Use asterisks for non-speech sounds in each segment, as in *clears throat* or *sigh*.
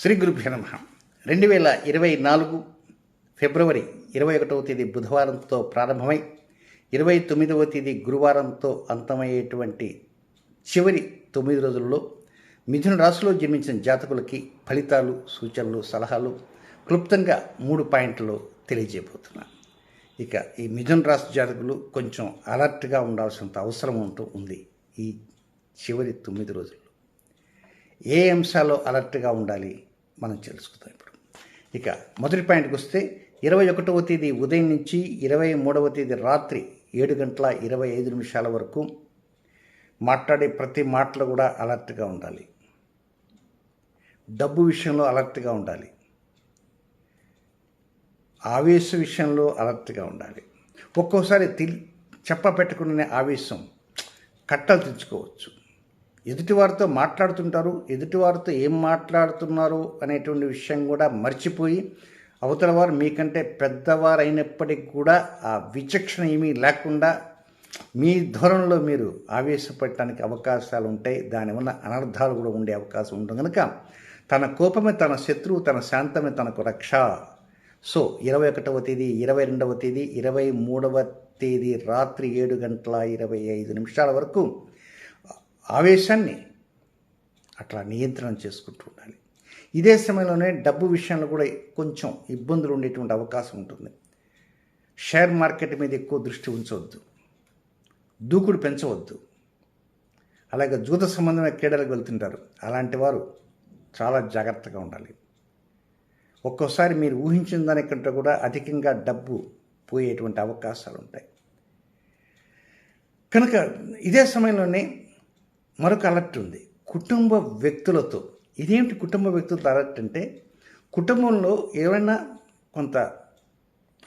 శ్రీ గురుభ్య నమ. రెండు వేల ఇరవై నాలుగు ఫిబ్రవరి ఇరవై ఒకటవ తేదీ బుధవారంతో ప్రారంభమై ఇరవై తొమ్మిదవ తేదీ గురువారంతో అంతమయ్యేటువంటి చివరి తొమ్మిది రోజుల్లో మిథున రాశిలో జన్మించిన జాతకులకి ఫలితాలు సూచనలు సలహాలు క్లుప్తంగా మూడు పాయింట్లు తెలియజేయబోతున్నాను ఇక ఈ మిథున రాశి జాతకులు కొంచెం అలర్ట్గా ఉండాల్సినంత అవసరం ఉంటూ ఉంది ఈ చివరి తొమ్మిది రోజుల్లో. ఏ అంశాల్లో అలర్ట్గా ఉండాలి? మనం తెలుసుకుందాం ఇప్పుడు. ఇక మొదటి పాయింట్కి వస్తే ఇరవై ఒకటవ తేదీ ఉదయం నుంచి ఇరవై మూడవ తేదీ రాత్రి ఏడు గంటల ఇరవై ఐదు నిమిషాల వరకు మాట్లాడే ప్రతి మాటలు కూడా అలర్ట్గా ఉండాలి. డబ్బు విషయంలో అలర్ట్గా ఉండాలి. ఆవేశ విషయంలో అలర్ట్గా ఉండాలి. ఒక్కోసారి తి చెప్ప పెట్టుకునే ఆవేశం కట్టలు తెచ్చుకోవచ్చు. ఎదుటివారితో మాట్లాడుతుంటారు ఎదుటివారితో ఏం మాట్లాడుతున్నారు అనేటువంటి విషయం కూడా మర్చిపోయి అవతల వారు మీకంటే పెద్దవారు అయినప్పటికీ కూడా ఆ విచక్షణ ఏమీ లేకుండా మీ ధోరణిలో మీరు ఆవేశపడటానికి అవకాశాలు ఉంటాయి. దానివల్ల అనర్థాలు కూడా ఉండే అవకాశం ఉంటుంది. కనుక తన కోపమే తన శత్రువు తన శాంతమే తనకు రక్ష. సో ఇరవై ఒకటవ తేదీ ఇరవై రెండవ తేదీ ఇరవై మూడవ తేదీ రాత్రి ఏడు గంటల ఇరవై ఐదు నిమిషాల వరకు ఆవేశాన్ని అట్లా నియంత్రణ చేసుకుంటూ ఉండాలి. ఇదే సమయంలోనే డబ్బు విషయంలో కూడా కొంచెం ఇబ్బందులు ఉండేటువంటి అవకాశం ఉంటుంది. షేర్ మార్కెట్ మీద ఎక్కువ దృష్టి ఉంచవద్దు. దూకుడు పెంచవద్దు. అలాగే జూత సంబంధమైన క్రీడలకు వెళ్తుంటారు. అలాంటి వారు చాలా జాగ్రత్తగా ఉండాలి. ఒక్కోసారి మీరు ఊహించిన దానికంటే కూడా అధికంగా డబ్బు పోయేటువంటి అవకాశాలు ఉంటాయి. కనుక ఇదే సమయంలోనే మరొక అలర్ట్ ఉంది. కుటుంబ వ్యక్తులతో. ఇదేంటి కుటుంబ వ్యక్తులతో అలర్ట్ అంటే కుటుంబంలో ఏమైనా కొంత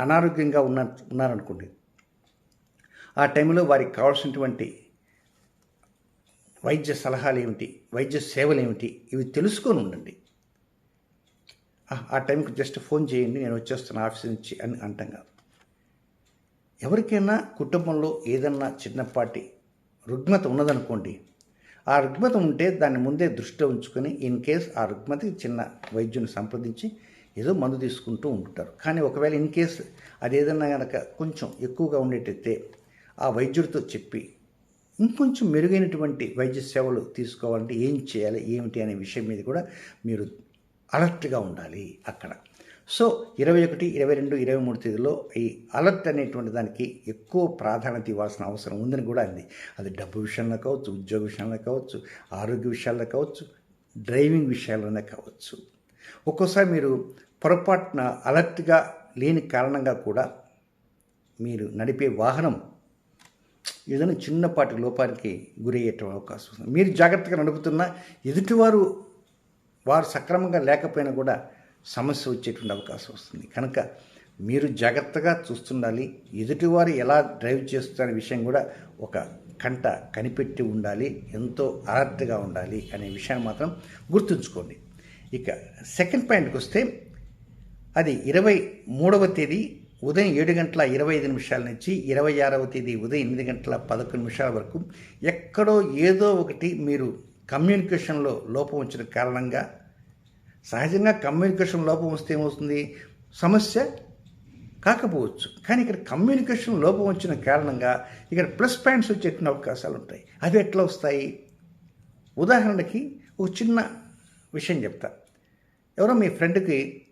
అనారోగ్యంగా ఉన్న ఉన్నారనుకోండి ఆ టైంలో వారికి కావాల్సినటువంటి వైద్య సలహాలు ఏమిటి వైద్య సేవలు ఏమిటి ఇవి తెలుసుకొని ఉండండి. ఆ- ఆ టైంకి జస్ట్ ఫోన్ చేయండి నేను వచ్చేస్తాను ఆఫీస్ నుంచి అని అంటాం కాదు. ఎవరికైనా కుటుంబంలో ఏదన్నా చిన్నపాటి రుగ్మత ఉన్నదనుకోండి ఆ రుగ్మత ఉంటే దాన్ని ముందే దృష్టిలో ఉంచుకొని ఇన్ కేస్ ఆ రుగ్మతి చిన్న వైద్యుని సంప్రదించి ఏదో మందు తీసుకుంటూ ఉంటారు కానీ ఒకవేళ ఇన్ కేస్ అది ఏదన్నా కనుక కొంచెం ఎక్కువగా ఉండేటైతే ఆ వైద్యుడితో చెప్పి ఇంకొంచెం మెరుగైనటువంటి వైద్య సేవలు తీసుకోవాలంటే ఏం చేయాలి ఏమిటి అనే విషయం మీద కూడా మీరు అలర్ట్గా ఉండాలి అక్కడ. సో ఇరవై ఒకటి ఇరవై రెండు ఇరవై మూడు తేదీలో ఈ అలర్ట్ అనేటువంటి దానికి ఎక్కువ ప్రాధాన్యత ఇవ్వాల్సిన అవసరం ఉందని కూడా అంది. అది డబ్బు విషయంలో కావచ్చు ఉద్యోగ విషయంలో కావచ్చు ఆరోగ్య విషయాల్లో కావచ్చు డ్రైవింగ్ విషయాల్లోనే కావచ్చు. ఒక్కోసారి మీరు పొరపాటున అలర్ట్గా లేని కారణంగా కూడా మీరు నడిపే వాహనం ఏదైనా చిన్నపాటి లోపానికి గురయ్యేట అవకాశం ఉంది. మీరు జాగ్రత్తగా నడుపుతున్నా ఎదుటివారు వారు సక్రమంగా లేకపోయినా కూడా సమస్య వచ్చేటువంటి అవకాశం వస్తుంది. కనుక మీరు జాగ్రత్తగా చూస్తుండాలి. ఎదుటివారు ఎలా డ్రైవ్ చేస్తున్న విషయం కూడా ఒక కంట కనిపెట్టి ఉండాలి. ఎంతో అలర్ట్గా ఉండాలి అనే విషయాన్ని మాత్రం గుర్తుంచుకోండి. ఇక సెకండ్ పాయింట్కి వస్తే అది ఇరవై మూడవ తేదీ ఉదయం ఏడు గంటల ఇరవై ఐదు నిమిషాల నుంచి ఇరవై ఆరవ తేదీ ఉదయం ఎనిమిది గంటల పదకొండు నిమిషాల వరకు ఎక్కడో ఏదో ఒకటి మీరు కమ్యూనికేషన్లో లోపం వచ్చిన కారణంగా సహజంగా కమ్యూనికేషన్ లోపం వస్తే ఏమవుతుంది? సమస్య కాకపోవచ్చు. కానీ ఇక్కడ కమ్యూనికేషన్ లోపం వచ్చిన కారణంగా ఇక్కడ ప్లస్ పాయింట్స్ వచ్చేటువంటి అవకాశాలు ఉంటాయి. అవి ఎట్లా వస్తాయి? ఉదాహరణకి ఒక చిన్న విషయం చెప్తా. ఎవరో మీ ఫ్రెండ్కి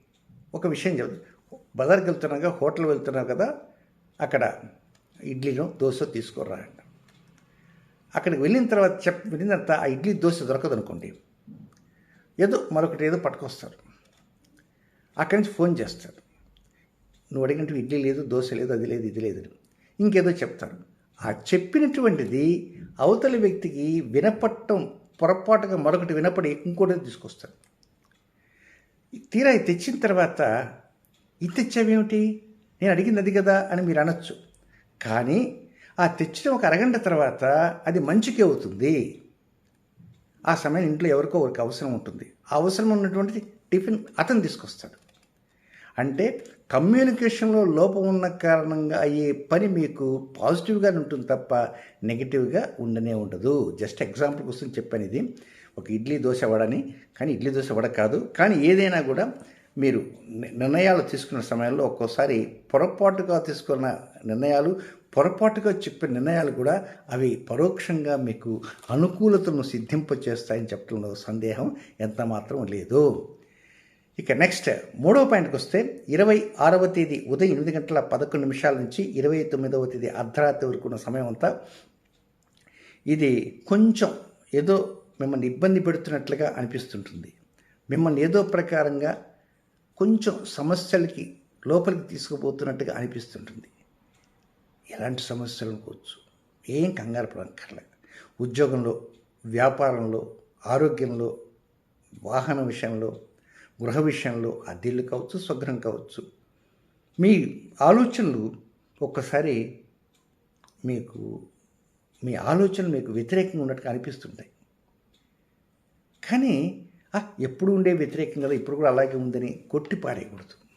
ఒక విషయం చెప్తా. బజార్కి వెళ్తున్నాగా హోటల్ వెళ్తున్నావు కదా అక్కడ ఇడ్లీలో దోశ తీసుకురా అంట. అక్కడికి వెళ్ళిన తర్వాత చెప్ వెళ్ళిన తర్వాత ఆ ఇడ్లీ దోశ దొరకదు అనుకోండి ఏదో మరొకటి ఏదో పట్టుకొస్తారు. అక్కడి నుంచి ఫోన్ చేస్తారు. నువ్వు అడిగినట్టు ఇడ్లీ లేదు దోశ లేదు అది లేదు ఇది లేదు ఇంకేదో చెప్తారు. ఆ చెప్పినటువంటిది అవతలి వ్యక్తికి వినపట్టం పొరపాటుగా మరొకటి వినపడి ఇంకోటి తీసుకొస్తారు. తీరా తెచ్చిన తర్వాత ఇది తెచ్చావేమిటి? నేను అడిగింది అది కదా అని మీరు అనొచ్చు. కానీ ఆ తెచ్చిన ఒక అరగంట తర్వాత అది మంచికే అవుతుంది. ఆ సమయం ఇంట్లో ఎవరికో ఒకరికి అవసరం ఉంటుంది. ఆ అవసరం ఉన్నటువంటి టిఫిన్ అతను తీసుకొస్తాడు. అంటే కమ్యూనికేషన్లో లోపం ఉన్న కారణంగా అయ్యే పని మీకు పాజిటివ్గానే ఉంటుంది తప్ప నెగిటివ్గా ఉండనే ఉండదు. జస్ట్ ఎగ్జాంపుల్ కోసం చెప్పాను ఇది ఒక ఇడ్లీ దోశ వడని కానీ ఇడ్లీ దోశ వడ కాదు. కానీ ఏదైనా కూడా మీరు నిర్ణయాలు తీసుకున్న సమయంలో ఒక్కోసారి పొరపాటుగా తీసుకున్న నిర్ణయాలు పొరపాటుగా చెప్పిన నిర్ణయాలు కూడా అవి పరోక్షంగా మీకు అనుకూలతను సిద్ధింపచేస్తాయని చెప్పడంలో సందేహం ఎంత మాత్రం లేదు. ఇక నెక్స్ట్ మూడవ పాయింట్కి వస్తే ఇరవై ఆరవ తేదీ ఉదయం ఎనిమిది గంటల పదకొండు నిమిషాల నుంచి ఇరవై తొమ్మిదవ తేదీ అర్ధరాత్రి వరకు ఉన్న సమయం అంతా ఇది కొంచెం ఏదో మిమ్మల్ని ఇబ్బంది పెడుతున్నట్లుగా అనిపిస్తుంటుంది. మిమ్మల్ని ఏదో ప్రకారంగా కొంచెం సమస్యలకి లోపలికి తీసుకుపోతున్నట్టుగా అనిపిస్తుంటుంది. ఎలాంటి సమస్యలు అనుకోవచ్చు. ఏం కంగారు పడక్కర్లేదు ఉద్యోగంలో వ్యాపారంలో ఆరోగ్యంలో వాహన విషయంలో గృహ విషయంలో అద్దెళ్ళు కావచ్చు స్వగ్రహం కావచ్చు. మీ ఆలోచనలు ఒక్కసారి మీకు మీ ఆలోచనలు మీకు వ్యతిరేకంగా ఉన్నట్టుగా అనిపిస్తుంటాయి. కానీ ఎప్పుడు ఉండే వ్యతిరేకం కదా ఇప్పుడు కూడా అలాగే ఉందని కొట్టి పారేయకూడదు.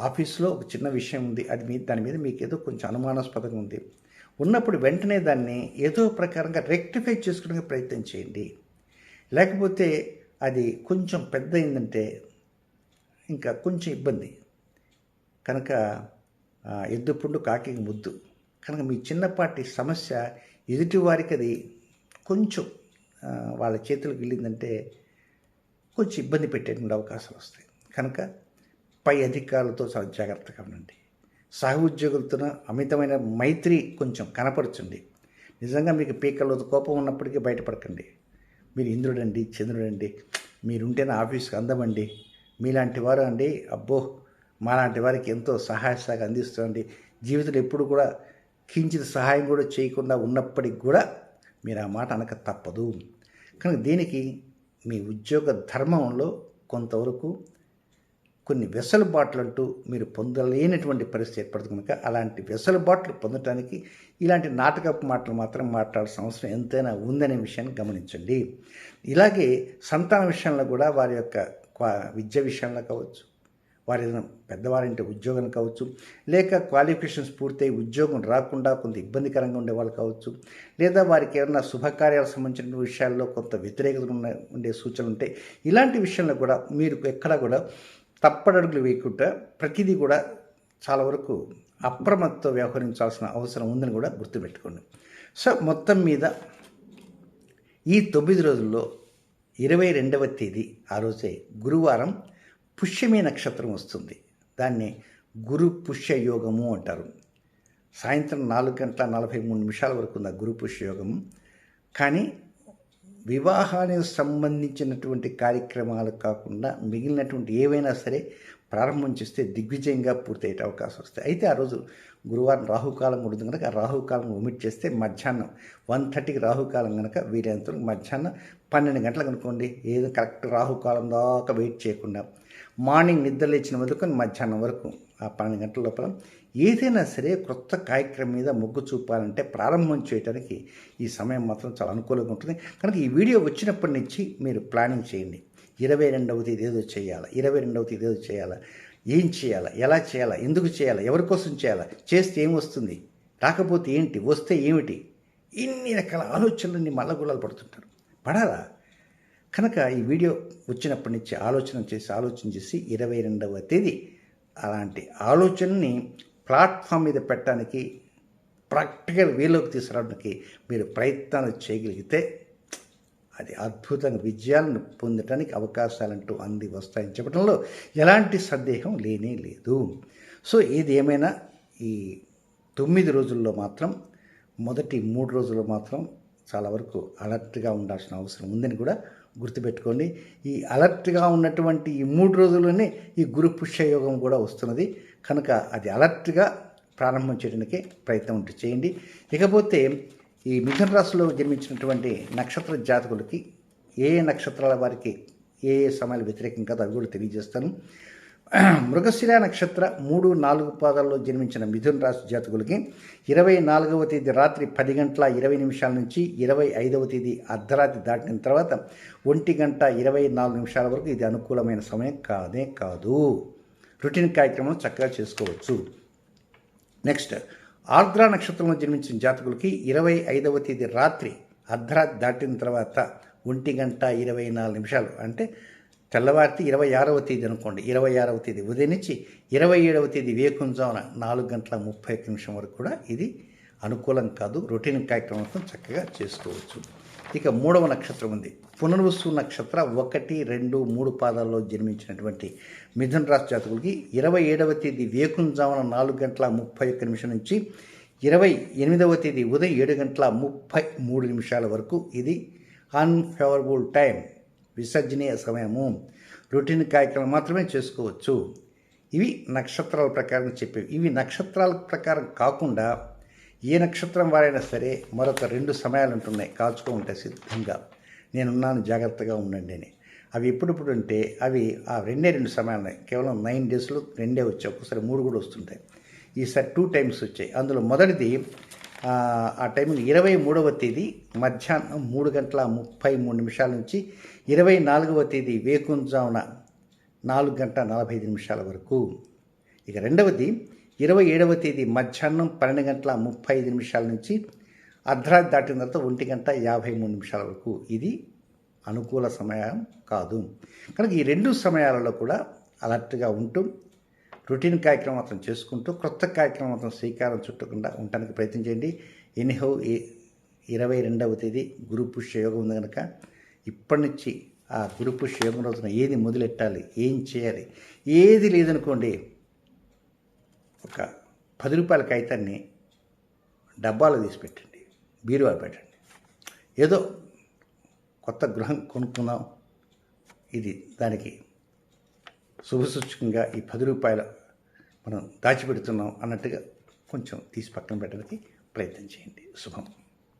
ఆఫీస్లో ఒక చిన్న విషయం ఉంది. అది మీ దాని మీద మీకు ఏదో కొంచెం అనుమానాస్పదంగా ఉంది. ఉన్నప్పుడు వెంటనే దాన్ని ఏదో ప్రకారంగా రెక్టిఫై చేసుకోవడానికి ప్రయత్నం చేయండి. లేకపోతే అది కొంచెం పెద్ద అయిందంటే ఇంకా కొంచెం ఇబ్బంది. కనుక ఎద్దు పుండు కాకి ముద్దు. కనుక మీ చిన్నపాటి సమస్య ఎదుటివారికి అది కొంచెం వాళ్ళ చేతులకు వెళ్ళిందంటే కొంచెం ఇబ్బంది పెట్టేటువంటి అవకాశాలు వస్తాయి. కనుక పై అధికారులతో చాలా జాగ్రత్తగా ఉండండి. సహ ఉద్యోగులతో అమితమైన మైత్రి కొంచెం కనపరచండి. నిజంగా మీకు పీకల్లో కోపం ఉన్నప్పటికీ బయటపడకండి. మీరు ఇంద్రుడండి చంద్రుడండి మీరుంటేనే ఆఫీస్కి అందమండి. మీలాంటి వారు అండి అబ్బో మాలాంటి వారికి ఎంతో సహాయ సహకారం అందిస్తుందండి జీవితంలో ఎప్పుడు కూడా కించిత సహాయం కూడా చేయకుండా ఉన్నప్పటికి కూడా మీరు ఆ మాట అనక తప్పదు. కనుక దీనికి మీ ఉద్యోగ ధర్మంలో కొంతవరకు కొన్ని వెసలుబాట్లు అంటూ మీరు పొందలేనటువంటి పరిస్థితి ఏర్పడుతుంది కనుక అలాంటి వెసలుబాట్లు పొందటానికి ఇలాంటి నాటకపు మాటలు మాత్రం మాట్లాడాల్సిన అవసరం ఎంతైనా ఉందనే విషయాన్ని గమనించండి. ఇలాగే సంతాన విషయంలో కూడా వారి యొక్క క్వా- విద్య విషయంలో కావచ్చు వారి పెద్దవారింటి ఉద్యోగం కావచ్చు లేక క్వాలిఫికేషన్స్ పూర్తయి ఉద్యోగం రాకుండా కొంత ఇబ్బందికరంగా ఉండే వాళ్ళు కావచ్చు లేదా వారికి ఏమైనా శుభకార్యాలకు సంబంధించిన విషయాల్లో కొంత వ్యతిరేకత ఉండే సూచనలు ఉంటాయి ఇలాంటి విషయంలో కూడా మీరు ఎక్కడ కూడా తప్పడడుగులు వేయకుండా ప్రతిదీ కూడా చాలా వరకు అప్రమత్తతో వ్యవహరించాల్సిన అవసరం ఉందని కూడా గుర్తుపెట్టుకోండి. సో మొత్తం మీద ఈ తొమ్మిది రోజుల్లో ఇరవై రెండవ తేదీ ఆ రోజే గురువారం పుష్యమి నక్షత్రం వస్తుంది. దాన్ని గురు పుష్య యోగము అంటారు. సాయంత్రం నాలుగు గంటల నలభై మూడు నిమిషాల వరకు ఉంది గురు పుష్య యోగము కానీ వివాహానికి సంబంధించినటువంటి కార్యక్రమాలు కాకుండా మిగిలినటువంటి ఏవైనా సరే ప్రారంభం చేస్తే దిగ్విజయంగా పూర్తయ్యే అవకాశం వస్తాయి. అయితే ఆ రోజు గురువారం రాహుకాలం కూడా కనుక ఆ రాహుకాలం ఒమిట్ చేస్తే మధ్యాహ్నం వన్ థర్టీకి రాహుకాలం కనుక వీలైనంత మధ్యాహ్నం పన్నెండు గంటలకు అనుకోండి. ఏదో కరెక్ట్ రాహుకాలం దాకా వెయిట్ చేయకుండా మార్నింగ్ నిద్ర లేచిన మొదలుకొని మధ్యాహ్నం వరకు ఆ పన్నెండు గంటల లోపల ఏదైనా సరే క్రొత్త కార్యక్రమం మీద మొగ్గు చూపాలంటే ప్రారంభం చేయడానికి ఈ సమయం మాత్రం చాలా అనుకూలంగా ఉంటుంది. కనుక ఈ వీడియో వచ్చినప్పటి నుంచి మీరు ప్లానింగ్ చేయండి. ఇరవై రెండవ తేదీ ఏదో చేయాలా? ఇరవై రెండవ తేదీ ఏదో చేయాలా? ఏం చేయాలా? ఎలా చేయాలా? ఎందుకు చేయాలా? ఎవరి కోసం చేయాలా? చేస్తే ఏం వస్తుంది? రాకపోతే ఏంటి? వస్తే ఏమిటి? ఇన్ని రకాల ఆలోచనలన్నీ మల్లగుల్లలు పడుతుంటారు. పడాలా? కనుక ఈ వీడియో వచ్చినప్పటి నుంచి ఆలోచన చేసి ఆలోచన చేసి ఇరవై రెండవ తేదీ అలాంటి ఆలోచనని ప్లాట్ఫామ్ మీద పెట్టడానికి ప్రాక్టికల్ వీలోకి తీసుకురావడానికి మీరు ప్రయత్నాలు చేయగలిగితే అది అద్భుతంగా విజయాలను పొందటానికి అవకాశాలంటూ అంది వస్తాయని చెప్పడంలో ఎలాంటి సందేహం లేనే లేదు. సో ఏది ఏమైనా ఈ తొమ్మిది రోజుల్లో మాత్రం మొదటి మూడు రోజుల్లో మాత్రం చాలా వరకు అలర్ట్గా ఉండాల్సిన అవసరం ఉందని కూడా గుర్తుపెట్టుకోండి. ఈ అలర్ట్గా ఉన్నటువంటి ఈ మూడు రోజుల్లోనే ఈ గురు పుష్యయోగం కూడా వస్తున్నది. కనుక అది అలర్ట్గా ప్రారంభం చేయడానికి ప్రయత్నం ఉంటే చేయండి. ఇకపోతే ఈ మిథున రాశిలో జన్మించినటువంటి నక్షత్ర జాతకులకి ఏ నక్షత్రాల వారికి ఏ ఏ సమయాలు వ్యతిరేకం కాదో అవి కూడా తెలియజేస్తాను. *clears throat* మృగశిర నక్షత్ర మూడు నాలుగు పాదాల్లో జన్మించిన మిథున్ రాశి జాతకులకి ఇరవై నాలుగవ తేదీ రాత్రి పది గంటల ఇరవై నిమిషాల నుంచి ఇరవై ఐదవ తేదీ అర్ధరాత్రి దాటిన తర్వాత ఒంటి గంట ఇరవై నాలుగు నిమిషాల వరకు ఇది అనుకూలమైన సమయం కాదే కాదు. రొటీన్ కార్యక్రమం చక్కగా చేసుకోవచ్చు. నెక్స్ట్ ఆర్ద్ర నక్షత్రంలో జన్మించిన జాతకులకి ఇరవై ఐదవ తేదీ రాత్రి అర్ధరాత్రి దాటిన తర్వాత ఒంటి గంట ఇరవై నాలుగు నిమిషాలు అంటే తెల్లవారితే ఇరవై ఆరవ తేదీ అనుకోండి ఇరవై ఆరవ తేదీ ఉదయం నుంచి ఇరవై ఏడవ తేదీ వేకుంజామున నాలుగు గంటల ముప్పై ఒక్క నిమిషం వరకు కూడా ఇది అనుకూలం కాదు. రొటీన్ కార్యక్రమం చక్కగా చేసుకోవచ్చు. ఇక మూడవ నక్షత్రం ఉంది. పునర్వసు నక్షత్ర ఒకటి రెండు మూడు పాదాల్లో జన్మించినటువంటి మిథున రాశి జాతకులకి ఇరవై ఏడవ తేదీ వేకుంజామున నాలుగు గంటల ముప్పై ఒక్క నిమిషం నుంచి ఇరవై ఎనిమిదవ తేదీ ఉదయం ఏడు గంటల ముప్పై మూడు నిమిషాల వరకు ఇది అన్ఫేవరబుల్ టైం విసర్జనీయ సమయము రొటీన్ కార్యక్రమం మాత్రమే చేసుకోవచ్చు. ఇవి నక్షత్రాల ప్రకారం చెప్పేవి ఇవి నక్షత్రాల ప్రకారం కాకుండా ఏ నక్షత్రం వారైనా సరే మరొక రెండు సమయాలు ఉంటున్నాయి కాల్చుకో ఉంటాయి సిద్ధంగా. నేనున్నాను జాగ్రత్తగా ఉండండి అని. అవి ఎప్పుడెప్పుడు అంటే అవి ఆ రెండే రెండు సమయాలు ఉన్నాయి. కేవలం నైన్ డేస్లో రెండే వచ్చాయి. ఒక్కసారి మూడు కూడా వస్తుంటాయి. ఈసారి టూ టైమ్స్ వచ్చాయి. అందులో మొదటిది ఆ, టైం ఇరవై మూడవ తేదీ మధ్యాహ్నం మూడు గంటల ముప్పై మూడు నిమిషాల నుంచి ఇరవై నాలుగవ తేదీ వేకుంజామున నాలుగు గంటల నలభై ఐదు నిమిషాల వరకు. ఇక రెండవది ఇరవై ఏడవ తేదీ మధ్యాహ్నం పన్నెండు గంటల ముప్పై ఐదు నిమిషాల నుంచి అర్ధరాత్రి దాటిన తర్వాత ఒంటి గంట యాభై మూడు నిమిషాల వరకు. ఇది అనుకూల సమయం కాదు. కనుక ఈ రెండు సమయాలలో కూడా అలర్ట్గా ఉంటూ రొటీన్ కార్యక్రమం మాత్రం చేసుకుంటూ క్రొత్త కార్యక్రమం మాత్రం శ్రీకారం చుట్టకుండా ఉండడానికి ప్రయత్నం చేయండి. ఎనీహౌ ఇరవై రెండవ తేదీ గురు పుష్య యోగం ఉంది కనుక ఇప్పటి నుంచి ఆ గురు పుష్య యోగం రోజున ఏది మొదలెట్టాలి ఏం చేయాలి ఏది లేదనుకోండి ఒక పది రూపాయల కాగితాన్ని డబ్బాలో తీసి పెట్టండి బీరువా పెట్టండి. ఏదో కొత్త గృహం కొనుక్కుందాం ఇది దానికి శుభసూచకంగా ఈ పది రూపాయలు మనం దాచిపెడుతున్నాం అన్నట్టుగా కొంచెం తీసి పక్కన పెట్టడానికి ప్రయత్నం చేయండి. శుభం.